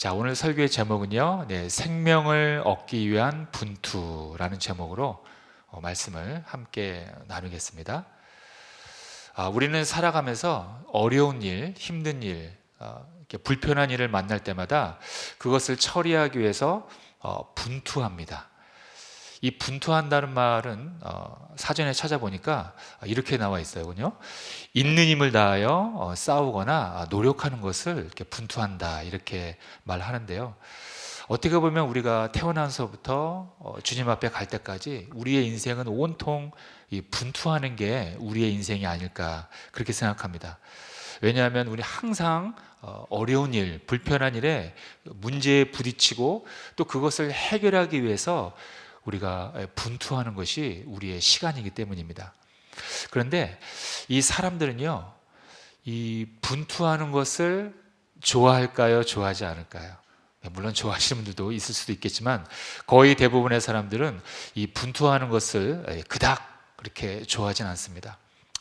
자, 오늘 설교의 제목은요. 네, 생명을 얻기 위한 분투라는 제목으로 어, 말씀을 함께 나누겠습니다. 아, 우리는 살아가면서 어려운 일, 힘든 일, 어, 불편한 일을 만날 때마다 그것을 처리하기 위해서 어, 분투합니다. 이 분투한다는 말은 어, 사전에 찾아보니까 이렇게 나와 있어요군요. 있는 힘을 다하여 어, 싸우거나 노력하는 것을 이렇게 분투한다 이렇게 말하는데요. 어떻게 보면 우리가 태어나서부터 어, 주님 앞에 갈 때까지 우리의 인생은 온통 이 분투하는 게 우리의 인생이 아닐까 그렇게 생각합니다. 왜냐하면 우리 항상 어, 어려운 일, 불편한 일에 문제에 부딪히고 또 그것을 해결하기 위해서 우리가 분투하는 것이 우리의 시간이기 때문입니다. 그런데 이 사람들은요, 이 분투하는 것을 좋아할까요? 좋아하지 않을까요? 물론 좋아하시는 분들도 있을 수도 있겠지만 거의 대부분의 사람들은 이 분투하는 것을 그닥 그렇게 좋아하진 않습니다.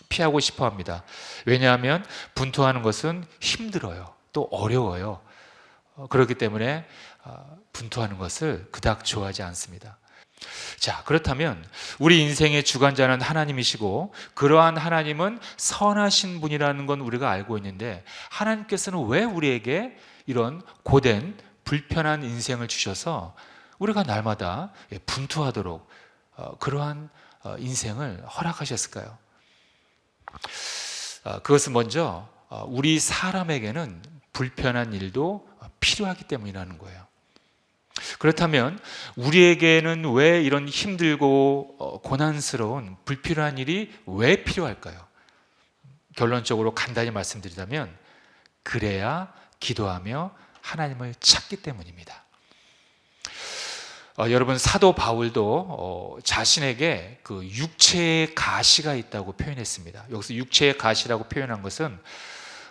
피하고 싶어 합니다. 왜냐하면 분투하는 것은 힘들어요. 또 어려워요. 어, 그렇기 때문에 어, 분투하는 것을 그닥 좋아하지 않습니다. 자, 그렇다면 우리 인생의 주관자는 하나님이시고 그러한 하나님은 선하신 분이라는 건 우리가 알고 있는데 하나님께서는 왜 우리에게 이런 고된 불편한 인생을 주셔서 우리가 날마다 분투하도록 어, 그러한 어, 인생을 허락하셨을까요? 어, 그것은 먼저 우리 사람에게는 불편한 일도 필요하기 때문이라는 거예요. 그렇다면 우리에게는 왜 이런 힘들고 어, 고난스러운 불필요한 일이 왜 필요할까요? 결론적으로 간단히 말씀드리자면 그래야 기도하며 하나님을 찾기 때문입니다. 어, 여러분 사도 바울도 어, 자신에게 그 육체의 가시가 있다고 표현했습니다. 여기서 육체의 가시라고 표현한 것은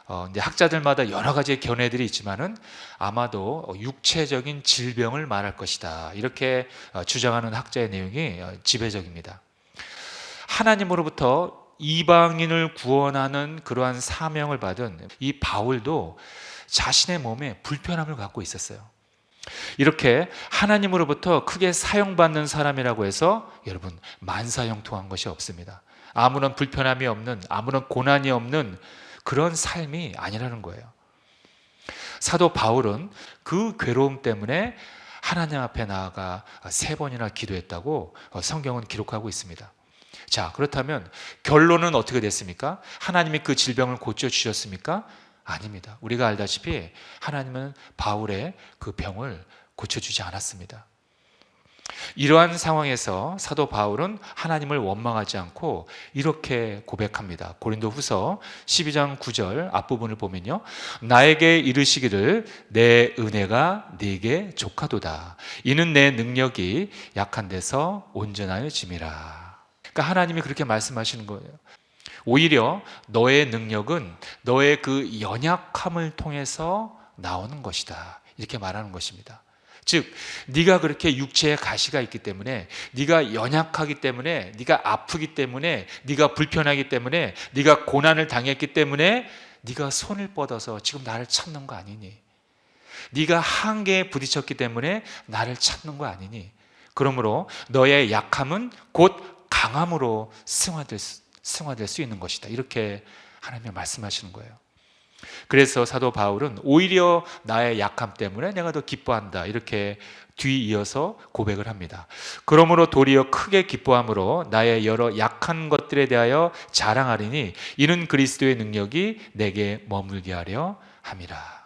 어, 이제 학자들마다 여러 가지의 견해들이 있지만은 아마도 육체적인 질병을 말할 것이다. 이렇게 어, 주장하는 학자의 내용이 어, 지배적입니다. 하나님으로부터 이방인을 구원하는 그러한 사명을 받은 이 바울도 자신의 몸에 불편함을 갖고 있었어요. 이렇게 하나님으로부터 크게 사용받는 사람이라고 해서 여러분 만사형통한 것이 없습니다. 아무런 불편함이 없는 아무런 고난이 없는 그런 삶이 아니라는 거예요. 사도 바울은 그 괴로움 때문에 하나님 앞에 나아가 세 번이나 기도했다고 성경은 기록하고 있습니다. 자, 그렇다면 결론은 어떻게 됐습니까? 하나님이 그 질병을 고쳐 주셨습니까? 아닙니다. 우리가 알다시피 하나님은 바울의 그 병을 고쳐 주지 않았습니다. 이러한 상황에서 사도 바울은 하나님을 원망하지 않고 이렇게 고백합니다. 고린도 후서 12장 9절 앞부분을 보면요. 나에게 이르시기를 내 은혜가 네게 족하도다. 이는 내 능력이 약한 데서 온전하여 짐이라. 그러니까 하나님이 그렇게 말씀하시는 거예요. 오히려 너의 능력은 너의 그 연약함을 통해서 나오는 것이다. 이렇게 말하는 것입니다. 즉 네가 그렇게 육체에 가시가 있기 때문에 네가 연약하기 때문에 네가 아프기 때문에 네가 불편하기 때문에 네가 고난을 당했기 때문에 네가 손을 뻗어서 지금 나를 찾는 거 아니니? 네가 한계에 부딪혔기 때문에 나를 찾는 거 아니니? 그러므로 너의 약함은 곧 강함으로 승화될 수, 승화될 수 있는 것이다. 이렇게 하나님이 말씀하시는 거예요. 그래서 사도 바울은 오히려 나의 약함 때문에 내가 더 기뻐한다. 이렇게 뒤이어서 고백을 합니다. 그러므로 도리어 크게 기뻐함으로 나의 여러 약한 것들에 대하여 자랑하리니 이는 그리스도의 능력이 내게 머물게 하려 함이라.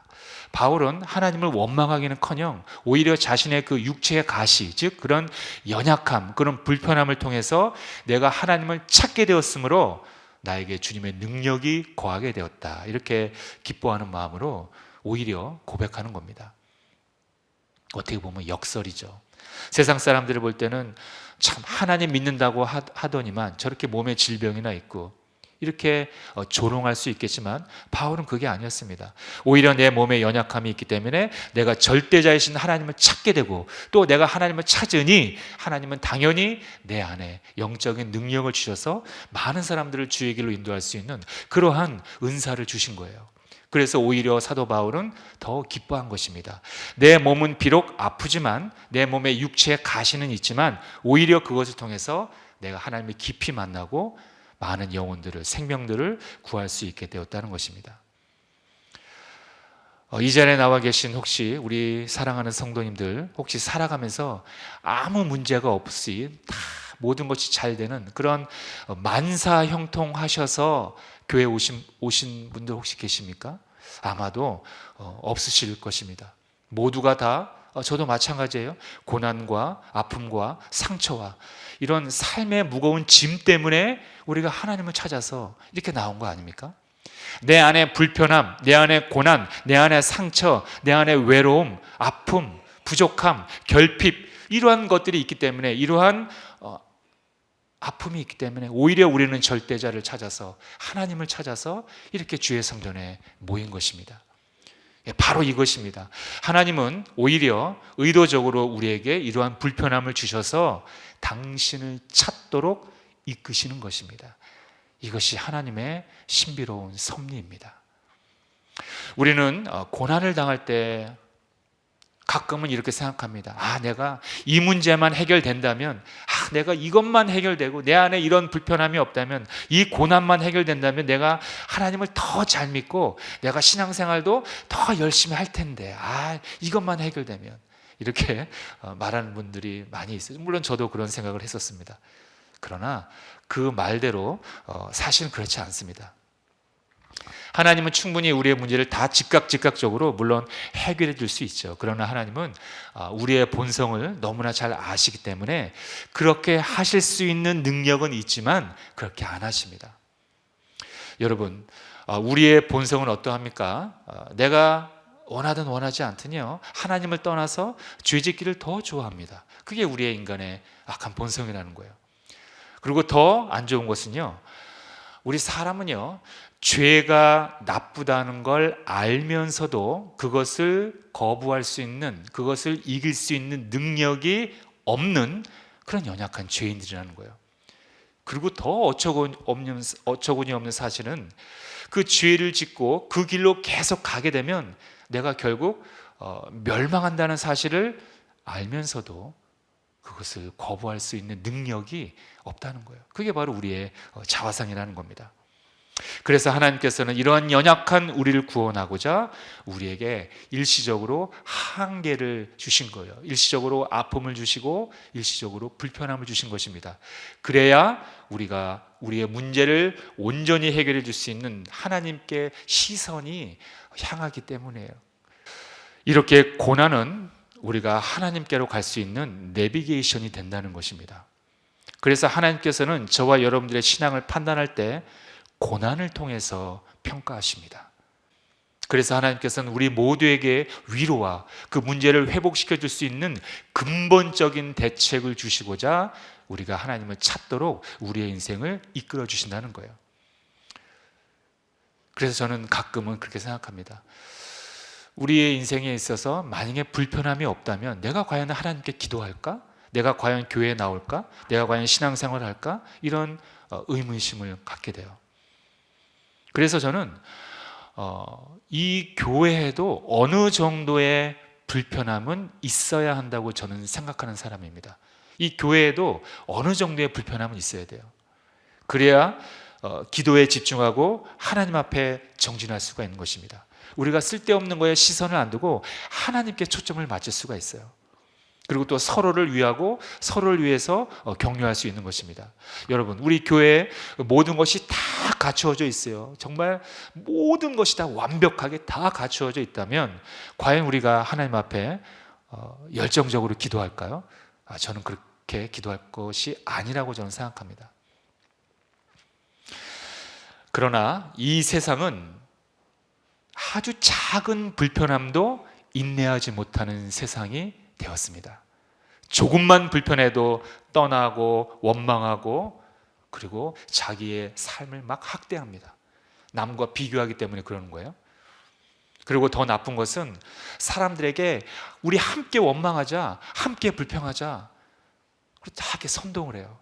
바울은 하나님을 원망하기는 커녕 오히려 자신의 그 육체의 가시, 즉 그런 연약함, 그런 불편함을 통해서 내가 하나님을 찾게 되었으므로 나에게 주님의 능력이 거하게 되었다. 이렇게 기뻐하는 마음으로 오히려 고백하는 겁니다. 어떻게 보면 역설이죠. 세상 사람들을 볼 때는 참 하나님 믿는다고 하더니만 저렇게 몸에 질병이나 있고 이렇게 어, 조롱할 수 있겠지만 바울은 그게 아니었습니다. 오히려 내 몸에 연약함이 있기 때문에 내가 절대자이신 하나님을 찾게 되고 또 내가 하나님을 찾으니 하나님은 당연히 내 안에 영적인 능력을 주셔서 많은 사람들을 주의 길로 인도할 수 있는 그러한 은사를 주신 거예요. 그래서 오히려 사도 바울은 더 기뻐한 것입니다. 내 몸은 비록 아프지만 내 몸에 육체의 가시는 있지만 오히려 그것을 통해서 내가 하나님을 깊이 만나고 많은 영혼들을 생명들을 구할 수 있게 되었다는 것입니다. 어, 이 자리에 나와 계신 혹시 우리 사랑하는 성도님들 혹시 살아가면서 아무 문제가 없이 다 모든 것이 잘 되는 그런 어, 만사 형통하셔서 교회 오신 오신 분들 혹시 계십니까? 아마도 어, 없으실 것입니다. 모두가 다 어, 저도 마찬가지예요. 고난과 아픔과 상처와 이런 삶의 무거운 짐 때문에 우리가 하나님을 찾아서 이렇게 나온 거 아닙니까? 내 안에 불편함, 내 안에 고난, 내 안에 상처, 내 안에 외로움, 아픔, 부족함, 결핍 이러한 것들이 있기 때문에 이러한 어, 아픔이 있기 때문에 오히려 우리는 절대자를 찾아서 하나님을 찾아서 이렇게 주의 성전에 모인 것입니다. 예, 바로 이것입니다. 하나님은 오히려 의도적으로 우리에게 이러한 불편함을 주셔서 당신을 찾도록 이끄시는 것입니다. 이것이 하나님의 신비로운 섭리입니다. 우리는 어, 고난을 당할 때 가끔은 이렇게 생각합니다. 아, 내가 이 문제만 해결된다면, 아, 내가 이것만 해결되고 내 안에 이런 불편함이 없다면, 이 고난만 해결된다면 내가 하나님을 더 잘 믿고 내가 신앙생활도 더 열심히 할 텐데, 아, 이것만 해결되면. 이렇게 어, 말하는 분들이 많이 있어요. 물론 저도 그런 생각을 했었습니다. 그러나 그 말대로 어, 사실은 그렇지 않습니다. 하나님은 충분히 우리의 문제를 다 즉각 즉각적으로 물론 해결해 줄 수 있죠. 그러나 하나님은 아, 우리의 본성을 너무나 잘 아시기 때문에 그렇게 하실 수 있는 능력은 있지만 그렇게 안 하십니다. 여러분, 아, 우리의 본성은 어떠합니까? 아, 내가 원하든 원하지 않든요. 하나님을 떠나서 죄짓기를 더 좋아합니다. 그게 우리의 인간의 악한 본성이라는 거예요. 그리고 더 안 좋은 것은요. 우리 사람은요. 죄가 나쁘다는 걸 알면서도 그것을 거부할 수 있는 그것을 이길 수 있는 능력이 없는 그런 연약한 죄인들이라는 거예요. 그리고 더 어처구니 없는, 사실은 그 죄를 짓고 그 길로 계속 가게 되면 내가 결국 어, 멸망한다는 사실을 알면서도 그것을 거부할 수 있는 능력이 없다는 거예요. 그게 바로 우리의 어, 자화상이라는 겁니다. 그래서 하나님께서는 이러한 연약한 우리를 구원하고자 우리에게 일시적으로 한계를 주신 거예요. 일시적으로 아픔을 주시고 일시적으로 불편함을 주신 것입니다. 그래야 우리가 우리의 문제를 온전히 해결해 줄 수 있는 하나님께 시선이 향하기 때문이에요. 이렇게 고난은 우리가 하나님께로 갈 수 있는 내비게이션이 된다는 것입니다. 그래서 하나님께서는 저와 여러분들의 신앙을 판단할 때 고난을 통해서 평가하십니다. 그래서 하나님께서는 우리 모두에게 위로와 그 문제를 회복시켜 줄 수 있는 근본적인 대책을 주시고자 우리가 하나님을 찾도록 우리의 인생을 이끌어 주신다는 거예요. 그래서 저는 가끔은 그렇게 생각합니다. 우리의 인생에 있어서 만약에 불편함이 없다면 내가 과연 하나님께 기도할까? 내가 과연 교회에 나올까? 내가 과연 신앙생활을 할까? 이런 어, 의문심을 갖게 돼요. 그래서 저는 어, 이 교회에도 어느 정도의 불편함은 있어야 한다고 저는 생각하는 사람입니다. 이 교회에도 어느 정도의 불편함은 있어야 돼요. 그래야 어, 기도에 집중하고 하나님 앞에 정진할 수가 있는 것입니다. 우리가 쓸데없는 거에 시선을 안 두고 하나님께 초점을 맞출 수가 있어요. 그리고 또 서로를 위하고 서로를 위해서 어, 격려할 수 있는 것입니다. 여러분, 우리 교회에 모든 것이 다 갖추어져 있어요. 정말 모든 것이 다 완벽하게 다 갖추어져 있다면 과연 우리가 하나님 앞에 어, 열정적으로 기도할까요? 아, 저는 그렇게 기도할 것이 아니라고 저는 생각합니다. 그러나 이 세상은 아주 작은 불편함도 인내하지 못하는 세상이 되었습니다. 조금만 불편해도 떠나고 원망하고 그리고 자기의 삶을 막 학대합니다. 남과 비교하기 때문에 그러는 거예요. 그리고 더 나쁜 것은 사람들에게 우리 함께 원망하자, 함께 불평하자. 다 이렇게 선동을 해요.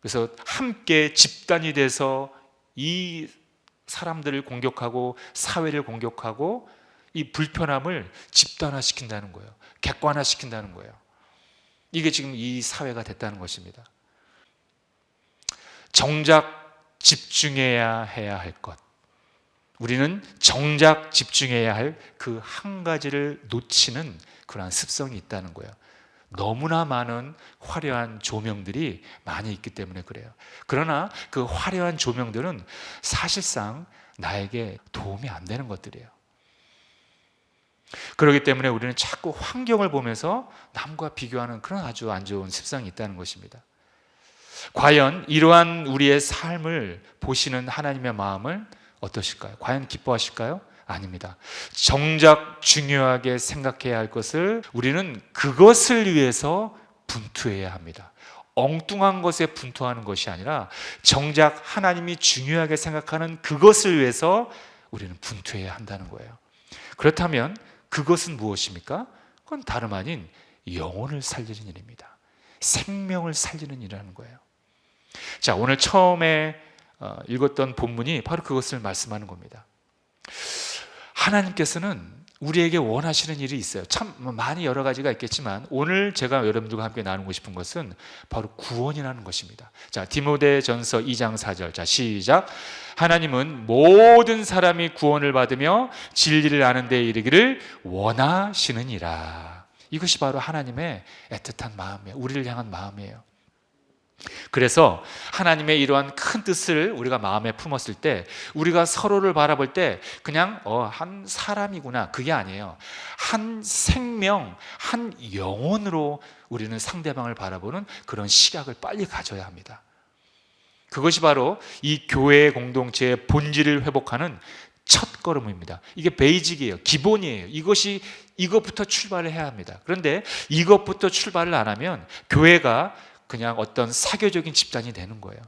그래서 함께 집단이 돼서 이 사람들을 공격하고 사회를 공격하고 이 불편함을 집단화시킨다는 거예요. 객관화시킨다는 거예요. 이게 지금 이 사회가 됐다는 것입니다. 정작 집중해야 해야 할 것. 우리는 정작 집중해야 할 그 한 가지를 놓치는 그러한 습성이 있다는 거예요. 너무나 많은 화려한 조명들이 많이 있기 때문에 그래요. 그러나 그 화려한 조명들은 사실상 나에게 도움이 안 되는 것들이에요. 그렇기 때문에 우리는 자꾸 환경을 보면서 남과 비교하는 그런 아주 안 좋은 습성이 있다는 것입니다. 과연 이러한 우리의 삶을 보시는 하나님의 마음을 어떠실까요? 과연 기뻐하실까요? 아닙니다. 정작 중요하게 생각해야 할 것을 우리는 그것을 위해서 분투해야 합니다. 엉뚱한 것에 분투하는 것이 아니라 정작 하나님이 중요하게 생각하는 그것을 위해서 우리는 분투해야 한다는 거예요. 그렇다면 그것은 무엇입니까? 그건 다름 아닌 영혼을 살리는 일입니다. 생명을 살리는 일이라는 거예요. 자, 오늘 처음에 어, 읽었던 본문이 바로 그것을 말씀하는 겁니다. 하나님께서는 우리에게 원하시는 일이 있어요. 참 많이 여러 가지가 있겠지만 오늘 제가 여러분들과 함께 나누고 싶은 것은 바로 구원이라는 것입니다. 자, 디모데전서 2장 4절. 자, 시작. 하나님은 모든 사람이 구원을 받으며 진리를 아는 데 이르기를 원하시느니라. 이것이 바로 하나님의 애틋한 마음이에요. 우리를 향한 마음이에요. 그래서 하나님의 이러한 큰 뜻을 우리가 마음에 품었을 때 우리가 서로를 바라볼 때 그냥 어, 한 사람이구나 그게 아니에요. 한 생명, 한 영혼으로 우리는 상대방을 바라보는 그런 시각을 빨리 가져야 합니다. 그것이 바로 이 교회의 공동체의 본질을 회복하는 첫 걸음입니다. 이게 베이직이에요. 기본이에요. 이것이 이것부터 출발을 해야 합니다. 그런데 이것부터 출발을 안 하면 교회가 그냥 어떤 사교적인 집단이 되는 거예요.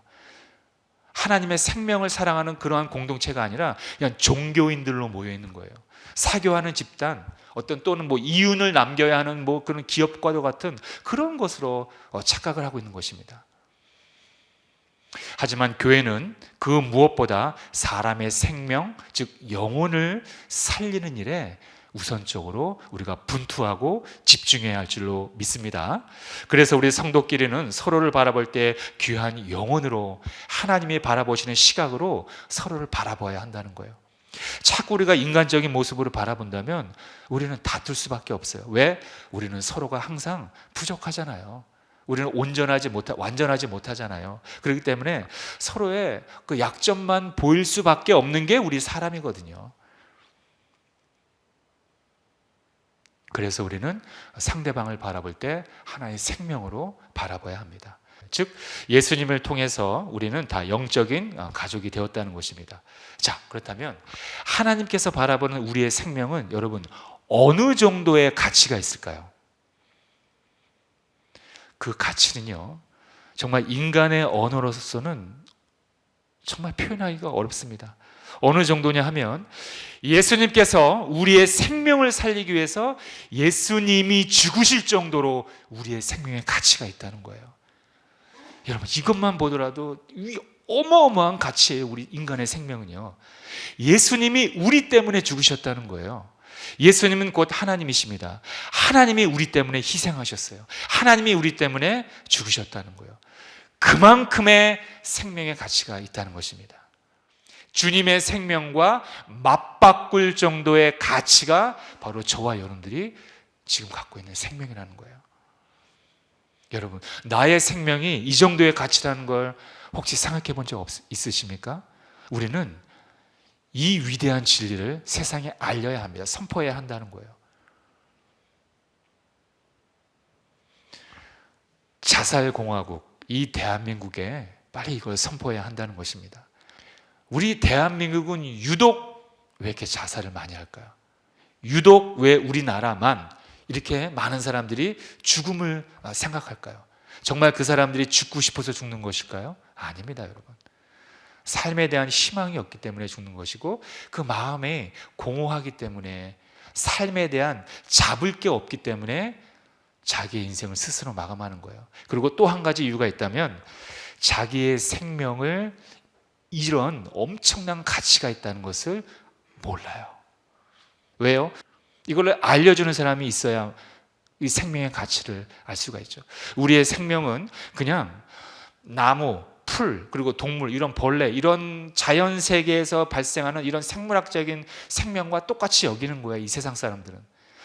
하나님의 생명을 사랑하는 그러한 공동체가 아니라 그냥 종교인들로 모여 있는 거예요. 사교하는 집단, 어떤 또는 뭐 이윤을 남겨야 하는 뭐 그런 기업과도 같은 그런 것으로 어, 착각을 하고 있는 것입니다. 하지만 교회는 그 무엇보다 사람의 생명, 즉 영혼을 살리는 일에 우선적으로 우리가 분투하고 집중해야 할 줄로 믿습니다. 그래서 우리 성도끼리는 서로를 바라볼 때 귀한 영혼으로 하나님이 바라보시는 시각으로 서로를 바라봐야 한다는 거예요. 자꾸 우리가 인간적인 모습으로 바라본다면 우리는 다툴 수밖에 없어요. 왜? 우리는 서로가 항상 부족하잖아요. 우리는 온전하지 못하, 완전하지 못하잖아요. 그렇기 때문에 서로의 그 약점만 보일 수밖에 없는 게 우리 사람이거든요. 그래서 우리는 상대방을 바라볼 때 하나의 생명으로 바라봐야 합니다. 즉 예수님을 통해서 우리는 다 영적인 어, 가족이 되었다는 것입니다. 자, 그렇다면 하나님께서 바라보는 우리의 생명은 여러분 어느 정도의 가치가 있을까요? 그 가치는요. 정말 인간의 언어로서는 정말 표현하기가 어렵습니다. 어느 정도냐 하면 예수님께서 우리의 생명을 살리기 위해서 예수님이 죽으실 정도로 우리의 생명에 가치가 있다는 거예요. 여러분 이것만 보더라도 어마어마한 가치예요. 우리 인간의 생명은요. 예수님이 우리 때문에 죽으셨다는 거예요. 예수님은 곧 하나님이십니다. 하나님이 우리 때문에 희생하셨어요. 하나님이 우리 때문에 죽으셨다는 거예요. 그만큼의 생명의 가치가 있다는 것입니다. 주님의 생명과 맞바꿀 정도의 가치가 바로 저와 여러분들이 지금 갖고 있는 생명이라는 거예요. 여러분, 나의 생명이 이 정도의 가치라는 걸 혹시 생각해 본 적 있으십니까? 우리는 이 위대한 진리를 세상에 알려야 합니다. 선포해야 한다는 거예요. 자살공화국, 이 대한민국에 빨리 이걸 선포해야 한다는 것입니다. 우리 대한민국은 유독 왜 이렇게 자살을 많이 할까요? 유독 왜 우리나라만 이렇게 많은 사람들이 죽음을 생각할까요? 정말 그 사람들이 죽고 싶어서 죽는 것일까요? 아닙니다, 여러분. 삶에 대한 희망이 없기 때문에 죽는 것이고 그 마음에 공허하기 때문에 삶에 대한 잡을 게 없기 때문에 자기의 인생을 스스로 마감하는 거예요. 그리고 또 한 가지 이유가 있다면 자기의 생명을 이런 엄청난 가치가 있다는 것을 몰라요. 왜요? 이걸 알려주는 사람이 있어야 이 생명의 가치를 알 수가 있죠. 우리의 생명은 그냥 나무, 풀, 그리고 동물, 이런 벌레, 이런 자연 세계에서 발생하는 이런 생물학적인 생명과 똑같이 여기는 거예요. 이 세상 사람들은.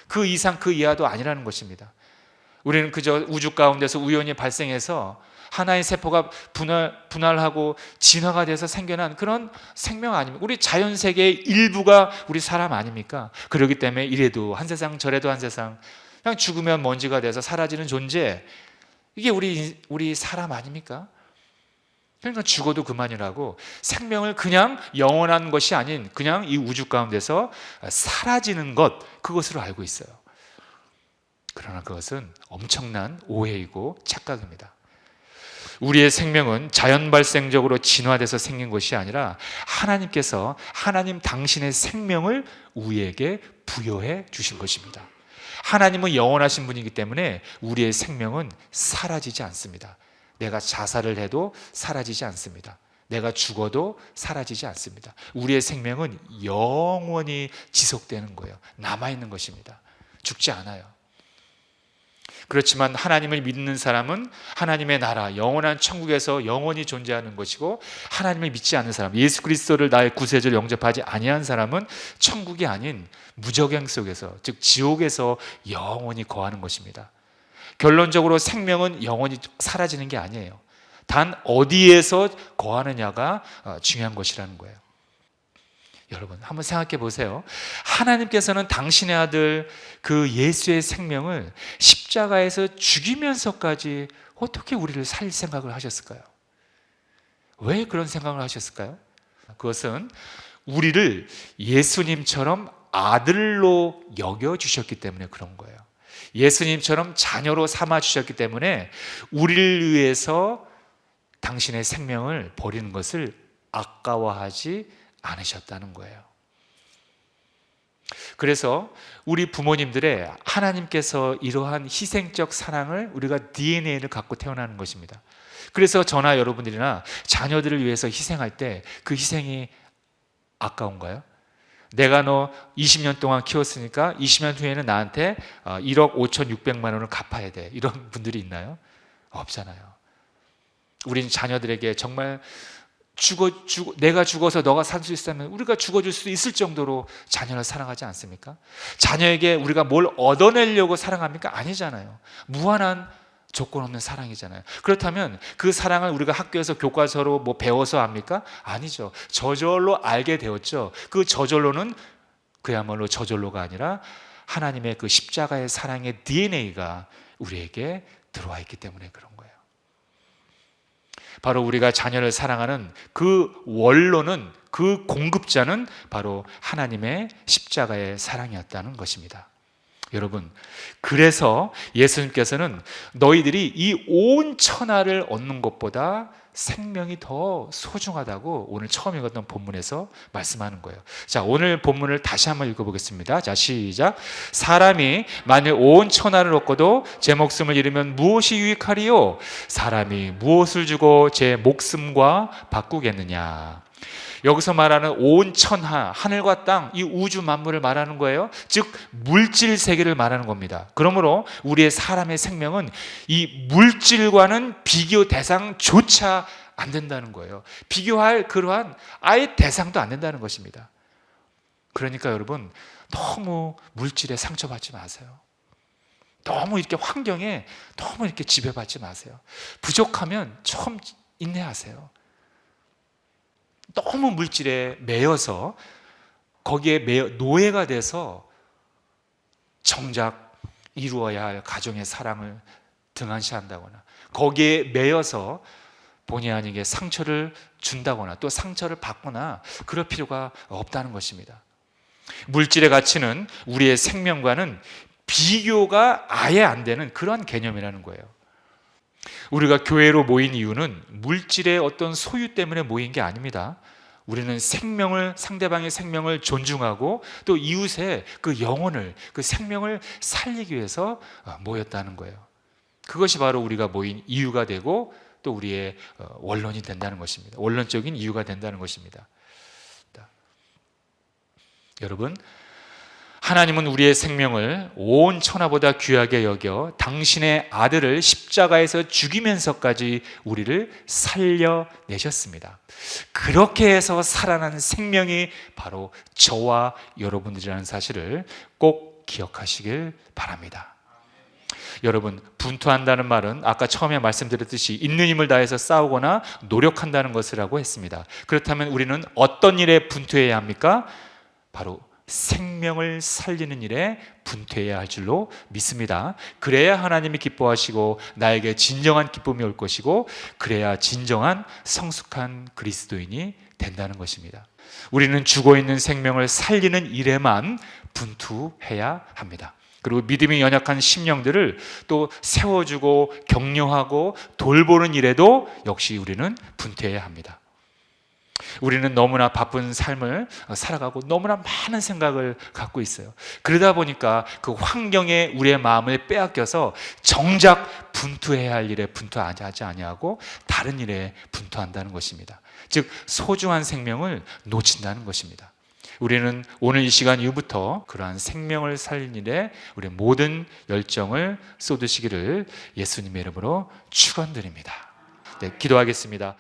그 이상 그 이하도 아니라는 것입니다. 우리는 그저 우주 가운데서 우연히 발생해서 하나의 세포가 분할, 분할하고 진화가 돼서 생겨난 그런 생명 아닙니까? 우리 자연 세계의 일부가 우리 사람 아닙니까? 그렇기 때문에 이래도 한 세상 저래도 한 세상 그냥 죽으면 먼지가 돼서 사라지는 존재 이게 우리 우리 사람 아닙니까? 그러니까 죽어도 그만이라고 생명을 그냥 영원한 것이 아닌 그냥 이 우주 가운데서 사라지는 것 그것으로 알고 있어요. 그러나 그것은 엄청난 오해이고 착각입니다. 우리의 생명은 자연 발생적으로 진화돼서 생긴 것이 아니라 하나님께서 하나님 당신의 생명을 우리에게 부여해 주신 것입니다. 하나님은 영원하신 분이기 때문에 우리의 생명은 사라지지 않습니다. 내가 자살을 해도 사라지지 않습니다. 내가 죽어도 사라지지 않습니다. 우리의 생명은 영원히 지속되는 거예요. 남아있는 것입니다. 죽지 않아요. 그렇지만 하나님을 믿는 사람은 하나님의 나라, 영원한 천국에서 영원히 존재하는 것이고 하나님을 믿지 않는 사람, 예수 그리스도를 나의 구세주를 영접하지 아니한 사람은 천국이 아닌 무적행 속에서, 즉 지옥에서 영원히 거하는 것입니다. 결론적으로 생명은 영원히 사라지는 게 아니에요. 단 어디에서 거하느냐가 어, 중요한 것이라는 거예요. 여러분 한번 생각해 보세요. 하나님께서는 당신의 아들 그 예수의 생명을 십자가에서 죽이면서까지 어떻게 우리를 살릴 생각을 하셨을까요? 왜 그런 생각을 하셨을까요? 그것은 우리를 예수님처럼 아들로 여겨 주셨기 때문에 그런 거예요. 예수님처럼 자녀로 삼아 주셨기 때문에 우리를 위해서 당신의 생명을 버리는 것을 아까워하지 않으셨다는 거예요. 그래서 우리 부모님들의 하나님께서 이러한 희생적 사랑을 우리가 DNA를 갖고 태어나는 것입니다. 그래서 저나 여러분들이나 자녀들을 위해서 희생할 때 그 희생이 아까운가요? 내가 너 20년 동안 키웠으니까 20년 후에는 나한테 1억 5천6백만 원을 갚아야 돼. 이런 분들이 있나요? 없잖아요. 우린 자녀들에게 정말 죽어, 죽 내가 죽어서 너가 살 수 있다면 우리가 죽어줄 수 있을 정도로 자녀를 사랑하지 않습니까? 자녀에게 우리가 뭘 얻어내려고 사랑합니까? 아니잖아요. 무한한 조건 없는 사랑이잖아요. 그렇다면 그 사랑을 우리가 학교에서 교과서로 뭐 배워서 압니까? 아니죠. 저절로 알게 되었죠. 그 저절로는 그야말로 저절로가 아니라 하나님의 그 십자가의 사랑의 DNA가 우리에게 들어와 있기 때문에 그런 거예요. 바로 우리가 자녀를 사랑하는 그 원로는 그 공급자는 바로 하나님의 십자가의 사랑이었다는 것입니다. 여러분, 그래서 예수님께서는 너희들이 이 온 천하를 얻는 것보다 생명이 더 소중하다고 오늘 처음 읽었던 본문에서 말씀하는 거예요. 자, 오늘 본문을 다시 한번 읽어보겠습니다. 자, 시작. 사람이 만일 온 천하를 얻고도 제 목숨을 잃으면 무엇이 유익하리요? 사람이 무엇을 주고 제 목숨과 바꾸겠느냐? 여기서 말하는 온 천하, 하늘과 땅, 이 우주 만물을 말하는 거예요. 즉, 물질 세계를 말하는 겁니다. 그러므로 우리의 사람의 생명은 이 물질과는 비교 대상조차 안 된다는 거예요. 비교할 그러한 아예 대상도 안 된다는 것입니다. 그러니까 여러분, 너무 물질에 상처받지 마세요. 너무 이렇게 환경에 너무 이렇게 지배받지 마세요. 부족하면 처음 인내하세요. 너무 물질에 매여서 거기에 매여 노예가 돼서 정작 이루어야 할 가정의 사랑을 등한시한다거나 거기에 매여서 본의 아니게 상처를 준다거나 또 상처를 받거나 그럴 필요가 없다는 것입니다. 물질의 가치는 우리의 생명과는 비교가 아예 안 되는 그런 개념이라는 거예요. 우리가 교회로 모인 이유는 물질의 어떤 소유 때문에 모인 게 아닙니다. 우리는 생명을 상대방의 생명을 존중하고 또 이웃의 그 영혼을 그 생명을 살리기 위해서 어, 모였다는 거예요. 그것이 바로 우리가 모인 이유가 되고 또 우리의 어, 원론이 된다는 것입니다. 원론적인 이유가 된다는 것입니다. 자, 여러분 하나님은 우리의 생명을 온 천하보다 귀하게 여겨 당신의 아들을 십자가에서 죽이면서까지 우리를 살려내셨습니다. 그렇게 해서 살아난 생명이 바로 저와 여러분들이라는 사실을 꼭 기억하시길 바랍니다. 여러분, 분투한다는 말은 아까 처음에 말씀드렸듯이 있는 힘을 다해서 싸우거나 노력한다는 것이라고 했습니다. 그렇다면 우리는 어떤 일에 분투해야 합니까? 바로 생명을 살리는 일에 분투해야 할 줄로 믿습니다. 그래야 하나님이 기뻐하시고 나에게 진정한 기쁨이 올 것이고 그래야 진정한 성숙한 그리스도인이 된다는 것입니다. 우리는 죽어 있는 생명을 살리는 일에만 분투해야 합니다. 그리고 믿음이 연약한 심령들을 또 세워주고 격려하고 돌보는 일에도 역시 우리는 분투해야 합니다. 우리는 너무나 바쁜 삶을 살아가고 너무나 많은 생각을 갖고 있어요. 그러다 보니까 그 환경에 우리의 마음을 빼앗겨서 정작 분투해야 할 일에 분투하지 아니하고 다른 일에 분투한다는 것입니다. 즉 소중한 생명을 놓친다는 것입니다. 우리는 오늘 이 시간 이후부터 그러한 생명을 살린 일에 우리 모든 열정을 쏟으시기를 예수님의 이름으로 축원드립니다. 네, 기도하겠습니다.